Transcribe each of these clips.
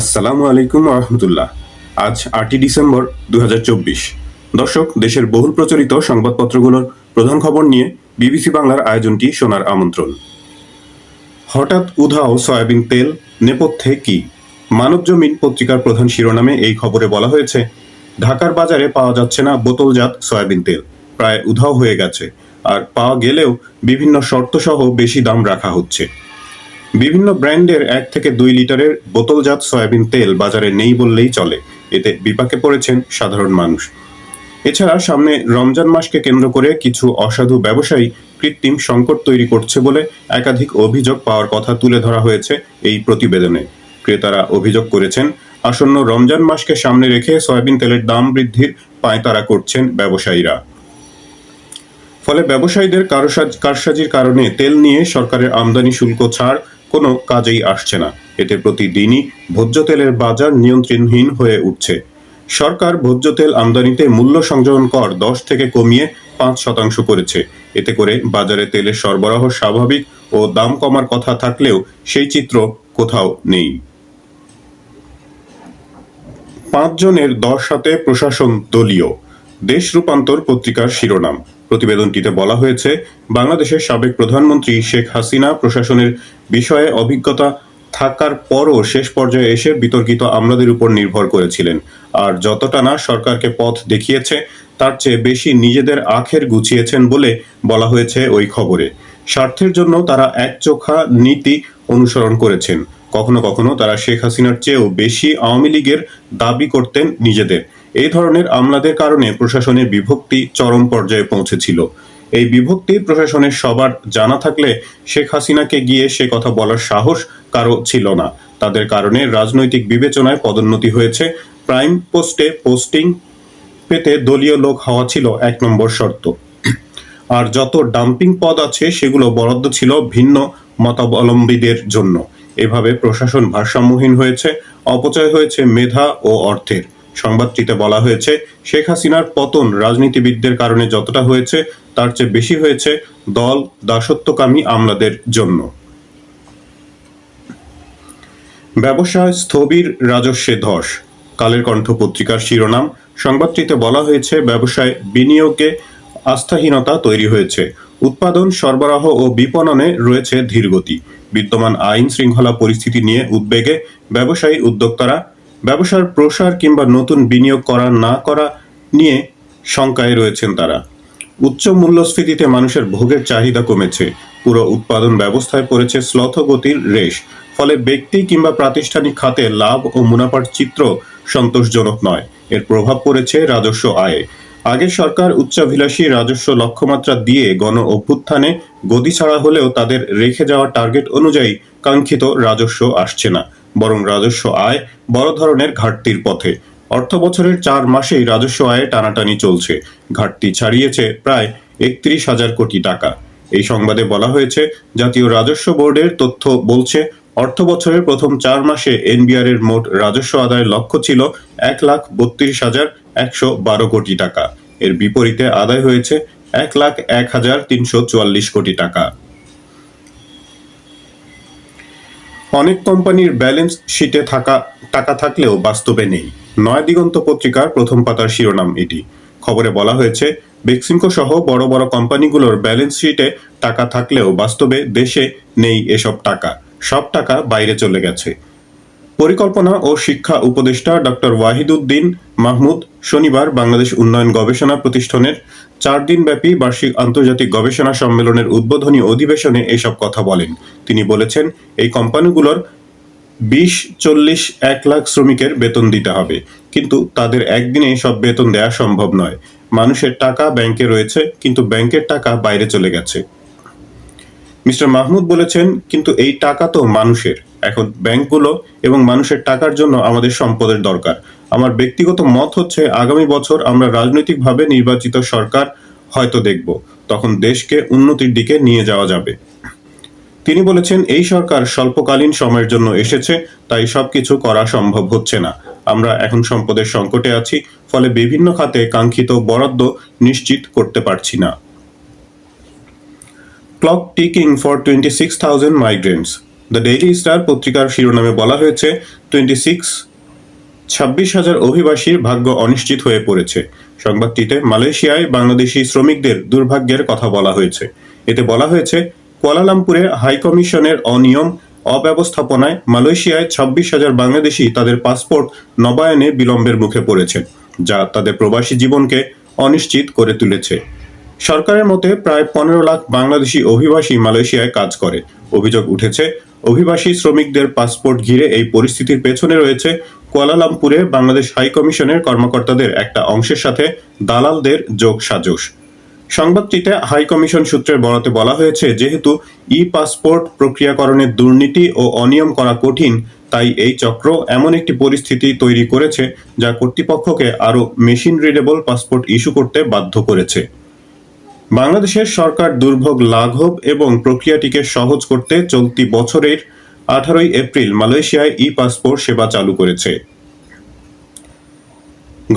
আসসালামু আলাইকুম রহমতুল্লাহ। আজ আটই ডিসেম্বর দু হাজার চব্বিশ। দর্শক, দেশের বহুল প্রচলিত সংবাদপত্রগুলোর প্রধান খবর নিয়ে বিবিসি বাংলার আয়োজনটি শোনার আমন্ত্রণ। হঠাৎ উধাও সয়াবিন তেল, নেপথ্যে কি? মানবজমিন পত্রিকার প্রধান শিরোনামে এই খবরে বলা হয়েছে, ঢাকার বাজারে পাওয়া যাচ্ছে না বোতলজাত সয়াবিন তেল। প্রায় উধাও হয়ে গেছে। আর পাওয়া গেলেও বিভিন্ন শর্তসহ বেশি দাম রাখা হচ্ছে। বিভিন্ন ব্র্যান্ডের এক থেকে দুই লিটারের বোতলজাত সয়াবিন তেল বাজারে নেই বললেই চলে। এতে বিপাকে পড়েছেন সাধারণ মানুষ। এছাড়া সামনে রমজান মাসকে কেন্দ্র করে কিছু অসাধু ব্যবসায়ী কৃত্রিম সংকট তৈরি করছে বলে একাধিক অভিযোগ পাওয়ার কথা তুলে ধরা হয়েছে এই প্রতিবেদনে। ক্রেতারা অভিযোগ করেছেন, আসন্ন রমজান মাসকে সামনে রেখে সয়াবিন তেলের দাম বৃদ্ধির পায়তারা করছেন ব্যবসায়ীরা। ফলে ব্যবসায়ীদের কারসাজ- কারসাজির কারণে তেল নিয়ে সরকারের আমদানি শুল্ক ছাড় কোনো কাজেই আসছে না। এতে প্রতিদিনই ভোজ্য তেলের বাজার নিয়ন্ত্রণহীন হয়ে উঠছে। সরকার ভোজ্য তেল আমদানিতে মূল্য সংযোজন কর দশ থেকে কমিয়ে পাঁচ শতাংশ করেছে। এতে করে বাজারে তেলের সরবরাহ স্বাভাবিক ও দাম কমার কথা থাকলেও সেই চিত্র কোথাও নেই। পাঁচজনের দশ হাতে প্রশাসন দলীয়। দেশ রূপান্তর পত্রিকার শিরোনাম। প্রতিবেদনটিতে বলা হয়েছে, বাংলাদেশের সাবেক প্রধানমন্ত্রী শেখ হাসিনা প্রশাসনের বিষয়ে অভিজ্ঞতা থাকার পরও শেষ পর্যায়ে এসে বিতর্কিত আমলাদের উপর নির্ভর করেছিলেন। আর যতটা না সরকারকে পথ দেখিয়েছে, তার চেয়ে বেশি নিজেদের আখের গুছিয়েছেন বলে বলা হয়েছে ওই খবরে। স্বার্থের জন্য তারা একচোখা নীতি অনুসরণ করেছেন। কখনো কখনো তারা শেখ হাসিনার চেয়েও বেশি আওয়ামী লীগের দাবি করতেন নিজেদের। এই ধরনের আমলাদের কারণে প্রশাসনের বিভক্তি চরম পর্যায়ে পৌঁছেছিল। এই বিভক্তি প্রশাসনের সবার জানা থাকলে শেখ হাসিনাকে গিয়ে সে কথা বলার সাহস কারও ছিল না। তাদের কারণে রাজনৈতিক বিবেচনায় পদোন্নতি হয়েছে। প্রাইম পোস্টে পোস্টিং পেতে দলীয় লোক হওয়া ছিল এক নম্বর শর্ত। আর যত ডাম্পিং পদ আছে, সেগুলো বরাদ্দ ছিল ভিন্ন মতাবলম্বীদের জন্য। এভাবে প্রশাসন ভারসাম্যহীন হয়েছে, অপচয় হয়েছে মেধা ও অর্থের। সংবাদটিতে বলা হয়েছে, শেখ হাসিনার পতন রাজনীতিবিদদের কারণে যতটা হয়েছে, তার চেয়ে বেশি হয়েছে দল দাসত্বকামী আমলাদের জন্য। ব্যবসায় স্থবির রাজস্বে ধস। কালের কণ্ঠ পত্রিকার শিরোনাম। সংবাদটিতে বলা হয়েছে, ব্যবসায় বিনিয়োগে আস্থাহীনতা তৈরি হয়েছে। উৎপাদন সরবরাহ ও বিপণনে রয়েছে ধীরগতি। বিদ্যমান আইন শৃঙ্খলা পরিস্থিতি নিয়ে উদ্বেগে ব্যবসায়ী উদ্যোক্তারা ব্যবসার প্রসার কিংবা নতুন বিনিয়োগ করা না করা নিয়ে শঙ্কায় রয়েছেন তারা। উচ্চ মূল্যস্ফীতিতে মানুষের ভোগের চাহিদা কমেছে। পুরো উৎপাদন ব্যবস্থায় পড়েছে শ্লথগতির রেশ। ফলে ব্যক্তি কিংবা প্রাতিষ্ঠানিক খাতে লাভ ও মুনাফার চিত্র সন্তোষজনক নয়। এর প্রভাব পড়েছে রাজস্ব আয়ে। আগের সরকার উচ্চাভিলাষী রাজস্ব লক্ষ্যমাত্রা দিয়ে গণ অভ্যুত্থানে গদি ছাড়া হলেও তাদের রেখে যাওয়া টার্গেট অনুযায়ী কাঙ্ক্ষিত রাজস্ব আসছে না। বরং রাজস্ব আয় বড় ধরনের ঘাটতির পথে। অর্থ বছরের চার মাসেই রাজস্ব আয়ে টানাটানি চলছে। ঘাটতি ছাড়িয়েছে প্রায় একত্রিশ হাজার কোটি টাকা। এই সংবাদে বলা হয়েছে, জাতীয় রাজস্ব বোর্ডের তথ্য বলছে, অর্থ বছরের প্রথম চার মাসে এনবিআর এর মোট রাজস্ব আদায়ের লক্ষ্য ছিল এক লাখ বত্রিশ হাজার একশো বারো কোটি টাকা। এর বিপরীতে আদায় হয়েছে এক লাখ এক হাজার তিনশো চুয়াল্লিশ কোটি টাকা। অনেক কোম্পানির ব্যালেন্স শিটে থাকা, টাকা থাকলেও বাস্তবে নেই। নয় দিগন্ত পত্রিকার প্রথম পাতার শিরোনাম এটি। খবরে বলা হয়েছে, বেক্সিমকো সহ বড় বড় কোম্পানিগুলোর ব্যালেন্স শিটে টাকা থাকলেও বাস্তবে দেশে নেই এসব টাকা। সব টাকা বাইরে চলে গেছে। পরিকল্পনা ও শিক্ষা উপদেষ্টা ডক্টর ওয়াহিদুদ্দিন মাহমুদ শনিবার বাংলাদেশ উন্নয়ন গবেষণা প্রতিষ্ঠানের চার দিনব্যাপী বার্ষিক আন্তর্জাতিক গবেষণা সম্মেলনের উদ্বোধনী অধিবেশনে এসব কথা বলেন। তিনি বলেছেন, এই কোম্পানিগুলোর বিশ, চল্লিশ, এক লাখ শ্রমিকের বেতন দিতে হবে। কিন্তু তাদের একদিনে সব বেতন দেওয়া সম্ভব নয়। মানুষের টাকা ব্যাংকে রয়েছে, কিন্তু ব্যাংকের টাকা বাইরে চলে গেছে। মিস্টার মাহমুদ বলেছেন, কিন্তু এই টাকা তো মানুষের। এখন ব্যাংকগুলো এবং মানুষের টাকার জন্য আমাদের সম্পদের দরকার। আমার ব্যক্তিগত মত হচ্ছে, আগামী বছর আমরা রাজনৈতিকভাবে নির্বাচিত সরকার হয়তো দেখব, তখন দেশকে উন্নতির দিকে নিয়ে যাওয়া যাবে। তিনি বলেছেন, এই সরকার স্বল্পকালীন সময়ের জন্য এসেছে, তাই সবকিছু করা সম্ভব হচ্ছে না। আমরা এখন সম্পদের সংকটে আছি, ফলে বিভিন্ন খাতে কাঙ্ক্ষিত বরাদ্দ নিশ্চিত করতে পারছি না। Clock ticking for twenty six thousand migrants. The daily star পত্রিকার শিরোনামে বলা হয়েছে টোয়েন্টি সিক্স ছাব্বিশ হাজার অভিবাসীর ভাগ্য অনিশ্চিত হয়ে পড়েছে। সংবাদটিতে মালয়েশিয়ায় বাংলাদেশি শ্রমিকদের দুর্ভাগ্যের কথা বলা হয়েছে। এতে বলা হয়েছে, কুয়ালালামপুরে হাইকমিশনের অনিয়ম অব্যবস্থাপনায় মালয়েশিয়ায় ছাব্বিশ হাজার বাংলাদেশি তাদের পাসপোর্ট নবায়নে বিলম্বের মুখে পড়েছে, যা তাদের প্রবাসী জীবনকে অনিশ্চিত করে তুলেছে। সরকারের মতে প্রায় পনেরো লাখ বাংলাদেশি অভিবাসী মালয়েশিয়ায় কাজ করে। অভিযোগ উঠেছে, অভিবাসী শ্রমিকদের পাসপোর্ট ঘিরে এই পরিস্থিতির পেছনে রয়েছে। কুয়ালালামপুরে বাংলাদেশ হাই কমিশনের কর্মকর্তাদের একটা অংশের সাথে দালালদের যোগ সাজস সংবাদটিতে হাই কমিশন সূত্রের বরাতে বলা হয়েছে, যেহেতু ই পাসপোর্ট প্রক্রিয়াকরণের দুর্নীতি ও অনিয়ম করা কঠিন, তাই এই চক্র এমন একটি পরিস্থিতি তৈরি করেছে যা কর্তৃপক্ষকে আরও মেশিন রিডেবল পাসপোর্ট ইস্যু করতে বাধ্য করেছে। বাংলাদেশের সরকার দুর্ভোগ লাঘব এবং প্রক্রিয়াটিকে সহজ করতে চলতি বছরের আঠারোই এপ্রিল মালয়েশিয়ায় ই পাসপোর্ট সেবা চালু করেছে।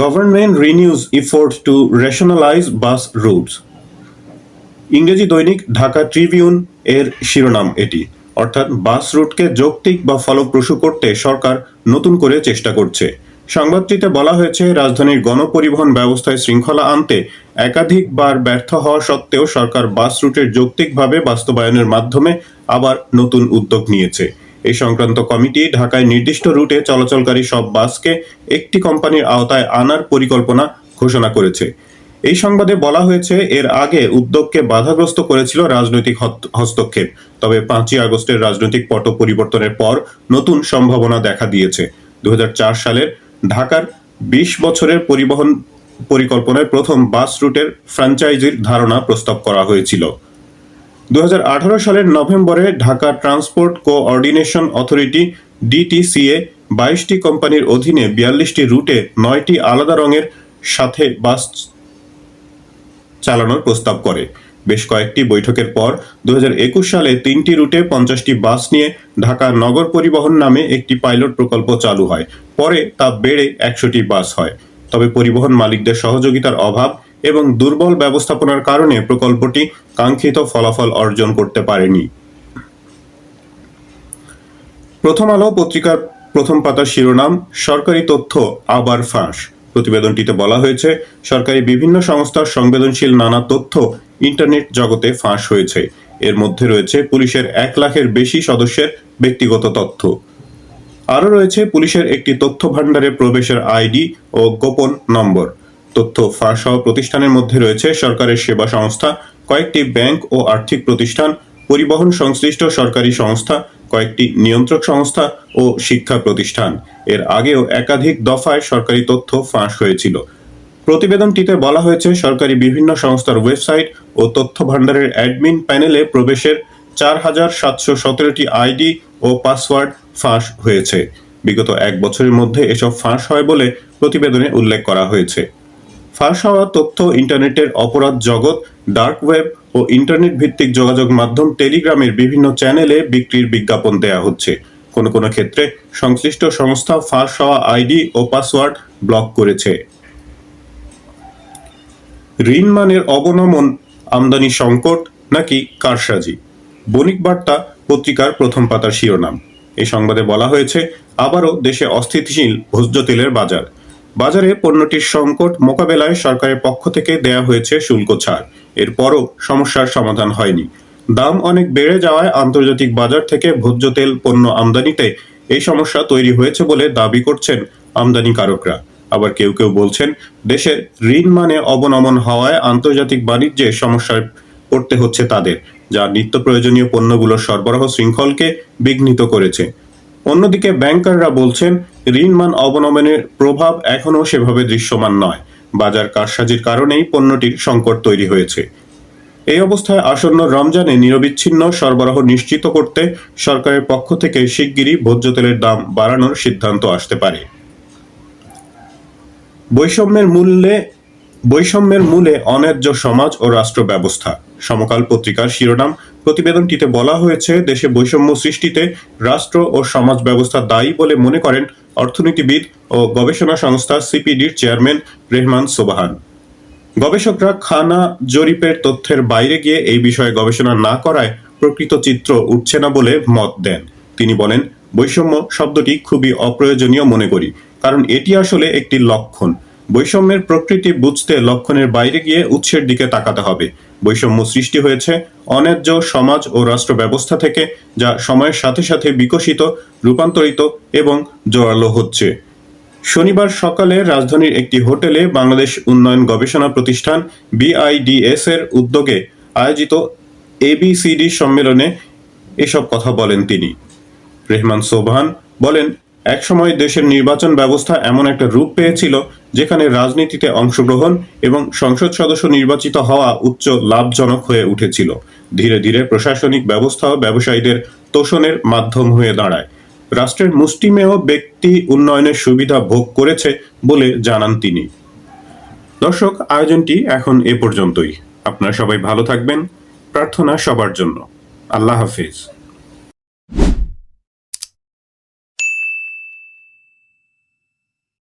Government renews effort to rationalise bus routes. ইংরেজি দৈনিক ঢাকা ট্রিবিউন এর শিরোনাম এটি। অর্থাৎ বাস রুটকে যৌক্তিক বা ফলপ্রসূ করতে সরকার নতুন করে চেষ্টা করছে। সংবাদটিতে বলা হয়েছে, রাজধানীর গণপরিবহন ব্যবস্থায় শৃঙ্খলা আনতে একাধিকবার ব্যর্থ হওয়া সত্ত্বেও সরকার বাস রুটের যৌক্তিকভাবে বাস্তবায়নের মাধ্যমে আবার নতুন উদ্যোগ নিয়েছে। এই সংক্রান্ত কমিটি ঢাকায় নির্দিষ্ট রুটে চলাচলকারী সব বাসকে একটি কোম্পানির আওতায় আনার পরিকল্পনা ঘোষণা করেছে। এই সংবাদে বলা হয়েছে, এর আগে উদ্যোগকে বাধাগ্রস্ত করেছিল রাজনৈতিক হস্তক্ষেপ। তবে পাঁচই আগস্টের রাজনৈতিক পট পরিবর্তনের পর নতুন সম্ভাবনা দেখা দিয়েছে। দু হাজার চার সালের ঢাকার বিশ বছরের পরিবহন পরিকল্পনায় প্রথম বাস রুটের ফ্র্যাঞ্চাইজির ধারণা প্রস্তাব করা হয়েছিল। দু হাজার আঠারো সালের নভেম্বরে Dhaka transport coordination authority DTCA বাইশটি কোম্পানির অধীনে বিয়াল্লিশটি রুটে নয়টি আলাদা রঙের সাথে বাস চালানোর প্রস্তাব করে। বেশ কয়েকটি বৈঠকের পর দু হাজার একুশ সালে তিনটি রুটে পঞ্চাশটি বাস নিয়ে ঢাকা নগর পরিবহন নামে একটি পাইলট প্রকল্প চালু হয়। পরে তা বেড়ে একশোটি বাস হয়। তবে পরিবহন মালিকদের সহযোগিতার অভাব এবং দুর্বল ব্যবস্থাপনার কারণে প্রকল্পটি কাঙ্ক্ষিত ফলাফল অর্জন করতে পারেনি। প্রথম আলো পত্রিকার প্রথম পাতার শিরোনাম, সরকারি তথ্য আবার ফাঁস। প্রতিবেদনটিতে বলা হয়েছে, সরকারি বিভিন্ন সংস্থার সংবেদনশীল নানা তথ্য ইন্টারনেট জগতে ফাঁস হয়েছে। এর মধ্যে রয়েছে পুলিশের এক লাখের বেশি সদস্যের ব্যক্তিগত তথ্য। আরও রয়েছে পুলিশের একটি তথ্য ভাণ্ডারে প্রবেশের আইডি ও গোপন নম্বর। তথ্য ফাঁস হওয়া প্রতিষ্ঠানের মধ্যে রয়েছে সরকারের সেবা সংস্থা, কয়েকটি ব্যাংক ও আর্থিক প্রতিষ্ঠান, পরিবহন সংশ্লিষ্ট সরকারি সংস্থা, কয়েকটি নিয়ন্ত্রক সংস্থা ও শিক্ষা প্রতিষ্ঠান। এর আগেও একাধিক দফায় সরকারি তথ্য ফাঁস হয়েছিল। প্রতিবেদনটিতে বলা হয়েছে, সরকারি বিভিন্ন সংস্থার ওয়েবসাইট ও তথ্য ভাণ্ডারের অ্যাডমিন প্যানেলে প্রবেশের চার হাজার সাতশো সতেরোটি আইডি ও পাসওয়ার্ড ফাঁস হয়েছে। বিগত এক বছরের মধ্যে এসব ফাঁস হয় বলে প্রতিবেদনে উল্লেখ করা হয়েছে। ফাঁস হওয়া তথ্য ইন্টারনেটের অপরাধ জগৎ, ডার্ক ওয়েব ও ইন্টারনেট ভিত্তিক যোগাযোগ মাধ্যম টেলিগ্রামের বিভিন্ন চ্যানেলে বিক্রির বিজ্ঞাপন দেয়া হচ্ছে। কোনো কোনো ক্ষেত্রে সংশ্লিষ্ট সংস্থা ফাঁস হওয়া আইডি ও পাসওয়ার্ড ব্লক করেছে। ঋণ মানের অবনমন, আমদানি সংকট নাকি কারসাজি? বণিক বার্তা পত্রিকার প্রথম পাতার শিরোনাম। এই সংবাদে বলা হয়েছে, আবারও দেশে অস্থিতিশীল ভোজ্য তেলের বাজার। বাজারে পণ্যটির সংকট মোকাবেলায় সরকারের পক্ষ থেকে দেয়া হয়েছে শুল্ক ছাড়। এরপরও সমস্যার সমাধান হয়নি। দাম অনেক বেড়ে যাওয়ায় আন্তর্জাতিক বাজার থেকে ভোজ্য তেল পণ্য আমদানিতে এই সমস্যা তৈরি হয়েছে বলে দাবি করছেন আমদানিকারকরা। আবার কেউ কেউ বলছেন, দেশের ঋণ মানে অবনমন হওয়ায় আন্তর্জাতিক বাণিজ্যে সমস্যায় পড়তে হচ্ছে তাদের, যা নিত্য প্রয়োজনীয় পণ্যগুলোর সরবরাহ শৃঙ্খলকে বিঘ্নিত করেছে। অন্যদিকে ব্যাংকাররা বলছেন, ঋণ মান অবনমনের প্রভাব এখনও সেভাবে দৃশ্যমান নয়। বাজার কারসাজির কারণেই পণ্যটির সংকট তৈরি হয়েছে। এই অবস্থায় আসন্ন রমজানে নিরবিচ্ছিন্ন সরবরাহ নিশ্চিত করতে সরকারের পক্ষ থেকে শিগগিরই ভোজ্য তেলের দাম বাড়ানোর সিদ্ধান্ত আসতে পারে। বৈষম্যের মূল্যে বৈষম্যের মূলে অন্যায্য সমাজ ও রাষ্ট্র ব্যবস্থা। সমকাল পত্রিকার শিরোনাম প্রতিবেদনটিতে বলা হয়েছে, দেশে বৈষম্য সৃষ্টিতে রাষ্ট্র ও সমাজ ব্যবস্থা দায়ী বলে মনে করেন অর্থনীতিবিদ ও গবেষণা সংস্থা সিপিডির চেয়ারম্যান রেহমান সোবাহান। গবেষকরা খানা জরিপের তথ্যের বাইরে গিয়ে এই বিষয়ে গবেষণা না করায় প্রকৃত চিত্র উঠছে না বলে মত দেন। তিনি বলেন বৈষম্য শব্দটি খুবই অপ্রয়োজনীয় মনে করি, কারণ এটি আসলে একটি লক্ষণ। বৈষম্যের প্রকৃতি বুঝতে লক্ষণের বাইরে গিয়ে উৎসের দিকে তাকাতে হবে। বৈষম্য সৃষ্টি হয়েছে অন্যায্য সমাজ ও রাষ্ট্র ব্যবস্থা থেকে, যা সময়ের সাথে সাথে বিকশিত, রূপান্তরিত এবং জোরালো হচ্ছে। শনিবার সকালে রাজধানীর একটি হোটেলে বাংলাদেশ উন্নয়ন গবেষণা প্রতিষ্ঠান বিআইডিএস এর উদ্যোগে আয়োজিত এবিসিডি সম্মেলনে এসব কথা বলেন তিনি। রেহমান সোবহান বলেন, একসময় দেশের নির্বাচন ব্যবস্থা এমন একটা রূপ পেয়েছিল যেখানে রাজনীতিতে অংশগ্রহণ এবং সংসদ সদস্য নির্বাচিত হওয়া উচ্চ লাভজনক হয়ে উঠেছিল। ধীরে ধীরে প্রশাসনিক ব্যবস্থাও ব্যবসায়ীদের তোষণের মাধ্যম হয়ে দাঁড়ায়। রাষ্ট্রের মুষ্টিমেয় ব্যক্তি উন্নয়নের সুবিধা ভোগ করেছে বলে জানান তিনি। দর্শক, আয়োজনটি এখন এ পর্যন্তই। আপনারা সবাই ভালো থাকবেন। প্রার্থনা সবার জন্য। আল্লাহ হাফিজ।